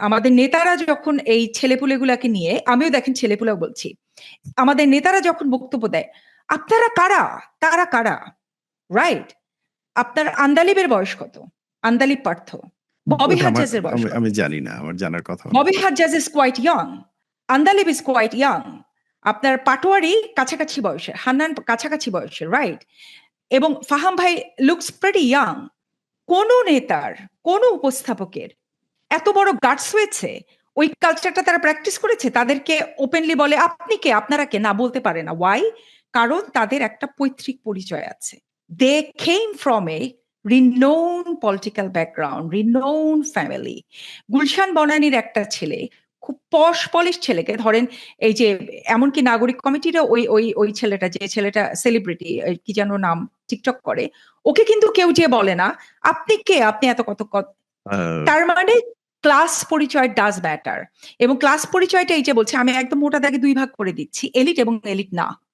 আমাদের নেতারা যখন এই ছেলেপুলেগুলাকে নিয়ে আমিও দেখেন ছেলেপুলেও বলছি আমাদের নেতারা যখন বক্তব্য দেয় আপনারা কারা? তারা কারা? রাইট আপনার আন্দালিবের বয়স কত? আন্দালিব পার্থ। ববি হাজ্জাজের বয়স আমি- জানি না আমার জানার কথা Bobby Hajjaj is quite young Andalib is quite young আপনার পাটোয়ারি কাছাকাছি বয়সের হান্নান কাছাকাছি বয়সের রাইট এবং ফাহাম ভাই লুকস প্রেটি ইয়াং কোন নেতার কোন উপস্থাপকের এত বড় গার্ডস হয়েছে ওই কালচারটা তারা প্র্যাকটিস করেছে তাদেরকে ওপেনলি বলে আপনি কে? আপনারা কে? না বলতে পারে না। ওয়াই কারণ তাদের একটা পৈতৃক পরিচয় আছে। They come from a renowned political background renowned family Gulshan বনানীর একটা ছেলে খুব পশ পলিশ ছেলেকে ধরেন এই যে এমনকি নাগরিক কমিটিরও ওই ওই ওই ছেলেটা যে ছেলেটা সেলিব্রিটি কি যেন নাম টিকটক করে ওকে কিন্তু কেউ যে বলে না আপনি কে? আপনি এত কত কত- তার মানে ক্লাস পরিচয় ডাজ ম্যাটার এবং ক্লাস পরিচয়টা এই যে বলছে, আমি একদম মোটা দাগে দুই ভাগ করে দিচ্ছি এলিট এবং এলিট না।